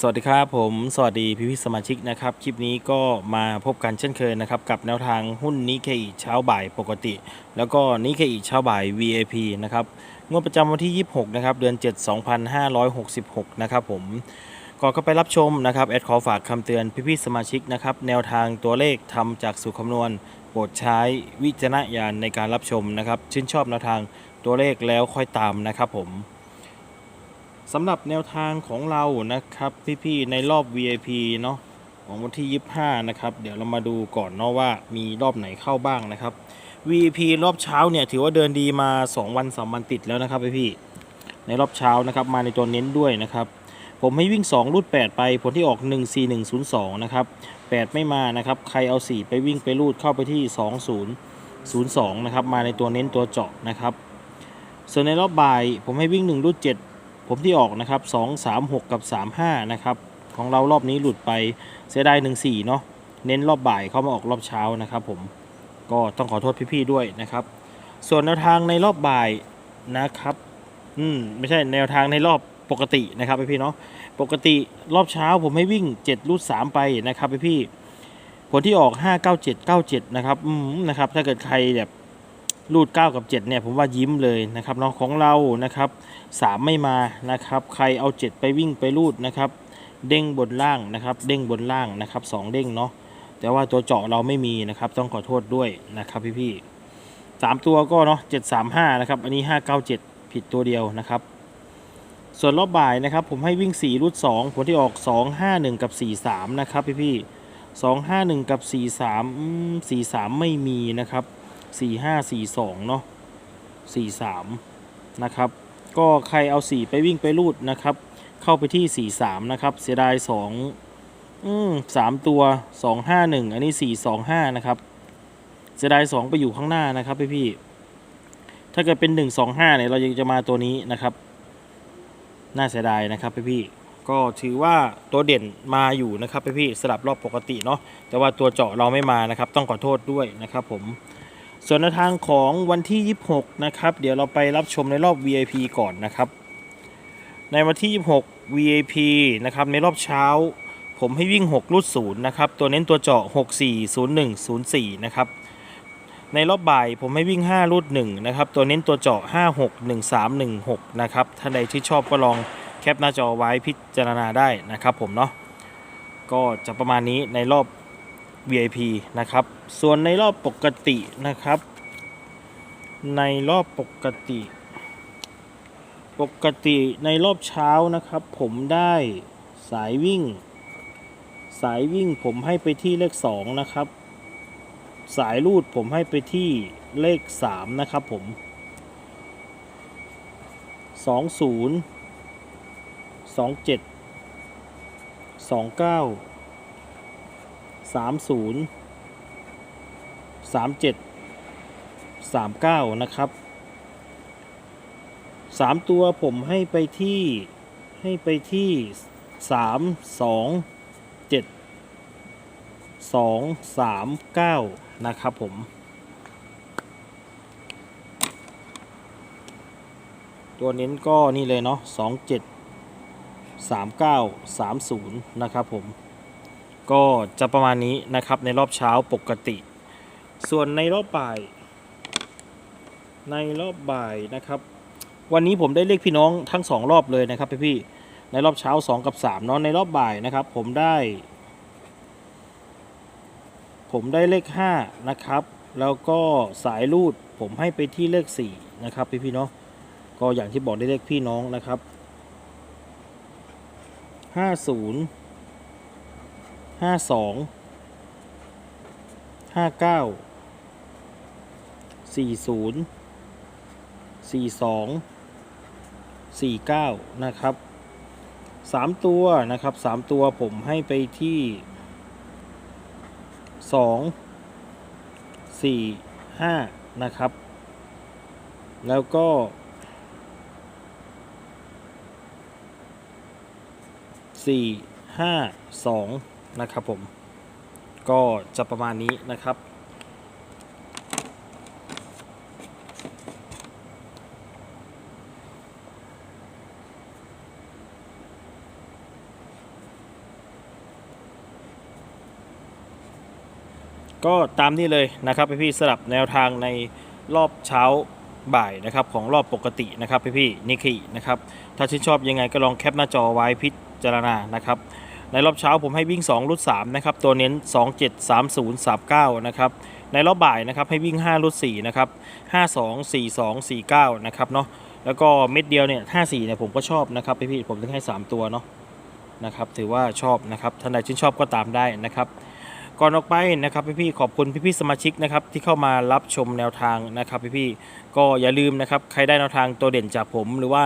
สวัสดีครับผมสวัสดีพี่พี่สมาชิกนะครับ คลิปนี้ก็มาพบกันเช่นเคยนะครับ กับแนวทางหุ้นนิเคอิเช้าบ่ายปกติ แล้วก็นิเคอิเช้าบ่าย VIP นะครับงวดประจำวันที่ 26 นะครับ เดือน 7 2566 นะครับผมก่อนเข้าไปรับชมนะครับแอดขอฝากคำเตือนพี่พี่สมาชิกนะครับ แนวทางตัวเลขทำจากสูตรคำนวณ โปรดใช้วิจารณญาณในการรับชมนะครับ ชื่นชอบแนวทางตัวเลขแล้วค่อยตามนะครับผม สำหรับแนวทางของเรานะครับ พี่ๆในรอบ VIP เนาะของวันที่ 25 นะครับ เดี๋ยวเรามาดูก่อนเนาะว่ามีรอบไหนเข้าบ้างนะครับ VIP รอบเช้าเนี่ยถือว่าเดินดีมา 2 วัน 3 วันติดแล้วนะครับพี่ๆในรอบเช้านะครับมาในตัวเน้นด้วยนะครับผมให้วิ่ง 2 รูด 8 ไปผลที่ออก 14102 นะครับ 8 ไม่มานะครับ ใครเอา 4 ไปวิ่งไปรูดเข้าไปที่ 2002 นะครับ มาในตัวเน้นตัวเจาะนะครับ ส่วนในรอบบ่ายผมให้วิ่ง 1 รูด 7 ผมที่ออกนะครับ2 3 6 กับ 35 นะครับ ของเรารอบนี้หลุดไปเสียดาย1 4 เนาะเน้นรอบบ่ายเข้ามาออกรอบเช้านะครับผมก็ต้องขอโทษพี่ๆด้วยนะครับ ส่วนแนวทางในรอบบ่ายนะครับอืมไม่ใช่แนวทางในรอบปกตินะครับพี่ๆเนาะปกติรอบเช้าผมให้วิ่ง 7 รูด 3 ไปนะครับพี่ๆผลที่ออก 5 9 7 9 7 นะครับอืมนะครับถ้าเกิดใครแบบ รูด 9 กับ 7 เนี่ย ผมว่ายิ้มเลยนะครับเนาะของเรานะครับสามไม่มานะครับ ใครเอา 7 ไปวิ่งไปรูดนะครับ เด้งบนล่างนะครับ เด้งบนล่างนะครับสองเด้งเนาะแต่ว่าตัวเจาะเราไม่มีนะครับ ต้องขอโทษด้วยนะครับพี่ๆสามตัวก็เนาะเจ็ดสามห้านะครับ อันนี้ห้าเก้าเจ็ดผิดตัวเดียวนะครับ ส่วนรอบบ่ายนะครับ ผมให้วิ่ง4รูด2ผลที่ออก2 5 1กับ4 3นะครับพี่ๆ2 5 1กับ4 3อืม4 3ไม่มีนะครับ 4 5 4 2เนาะ4 3นะครับ ก็ใครเอา4ไปวิ่งไปรูดนะครับ เข้าไปที่4 3นะครับ เสียดาย2อืม3ตัว2 5 1อันนี้4 2 5นะครับเสียดาย2ไปอยู่ข้างหน้านะครับพี่พี่ถ้าเกิดเป็น1 2 5เนี่ยเรายังจะมาตัวนี้นะครับ น่าเสียดายนะครับพี่พี่ก็ถือว่าตัวเด่นมาอยู่นะครับพี่พี่สลับรอบปกติเนาะแต่ว่าตัวเจาะเราไม่มานะครับ ต้องขอโทษด้วยนะครับผม ส่วนในทางของวันที่ 26 นะครับ เดี๋ยวเราไปรับชมในรอบ VIP ก่อนนะครับ ในวันที่ 26 VIP นะครับในรอบเช้า ผมให้วิ่ง 6 รูด0นะครับ ตัวเน้นตัวเจาะ 640104 นะครับ ในรอบบ่ายผมให้วิ่ง 5 รูด1นะครับ ตัวเน้นตัวเจาะ 561316 นะครับ ท่านใดที่ชอบก็ลองแคปหน้าจอไว้พิจารณาได้นะครับผมเนาะ ก็จะประมาณนี้ในรอบ VIP นะครับ ส่วนในรอบปกตินะครับ ในรอบปกติ ปกติในรอบเช้านะครับ ผมได้สายวิ่ง สายวิ่งผมให้ไปที่เลข 2 นะครับ สายรูดผมให้ไปที่เลข 3 นะครับผม 20 27 29 สามศูนย์สามเจ็ดสามเก้านะครับสามตัวผมให้ไปที่ให้ไปที่สามสองเจ็ดสองสามเก้านะครับผมตัวเน้นก็นี่เลยเนาะสองเจ็ดสามเก้าสามศูนย์นะครับผม ก็จะประมาณนี้นะครับในรอบเช้าปกติ ส่วนในรอบบ่าย ในรอบบ่ายนะครับ วันนี้ผมได้เลขพี่น้องทั้งสองรอบเลยนะครับพี่พี่ในรอบเช้า 2 กับ3เนาะในรอบบ่ายนะครับ ผมได้ ผมได้เลข5นะครับ แล้วก็สายรูดผมให้ไปที่เลข4นะครับพี่พี่เนาะก็อย่างที่บอกได้เลขพี่น้องนะครับ 50 ห้าสองห้าเก้าสี่ศูนย์สี่สองสี่เก้านะครับสามตัวนะครับสามตัวผมให้ไปที่สองสี่ห้านะครับ แล้วก็สี่ห้าสอง นะครับผม ก็จะประมาณนี้นะครับ ก็ตามนี้เลยนะครับพี่ๆสลับแนวทางในรอบเช้าบ่ายนะครับของรอบปกตินะครับพี่ๆนิคินะครับถ้าชื่นชอบยังไงก็ลองแคปหน้าจอไว้พิจารณานะครับ ในรอบเช้าผมให้วิ่ง 2 รุด3นะครับตัวเน้น 2 7 3 0 3 9 นะครับในรอบบ่ายนะครับให้วิ่ง 5 รุด4นะครับ5 2 4 2 4 9 นะครับเนาะแล้วก็เม็ดเดียวเนี่ย54เนี่ยผมก็ชอบนะครับพี่ๆผมถึงให้ 3 ตัวเนาะนะครับถือว่าชอบนะครับท่านใดชื่นชอบก็ตามได้นะครับก่อนออกไปนะครับพี่ๆขอบคุณพี่ๆสมาชิกนะครับที่เข้ามารับชมแนวทางนะครับพี่ๆก็อย่าลืมนะครับใครได้แนวทางตัวเด่นจากผมหรือว่า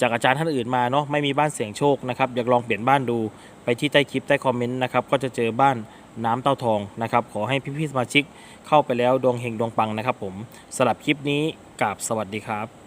จากอาจารย์ท่านอื่นมาเนาะไม่มีบ้านเสี่ยงโชคนะครับอยากลองเปลี่ยนบ้านดูไปที่ใต้คลิปใต้คอมเมนต์นะครับก็จะเจอบ้านน้ำเต้าทองนะครับขอให้พี่ๆสมาชิกเข้าไปแล้วดวงเฮงดวงปังนะครับผมสลับคลิปนี้กราบสวัสดีครับ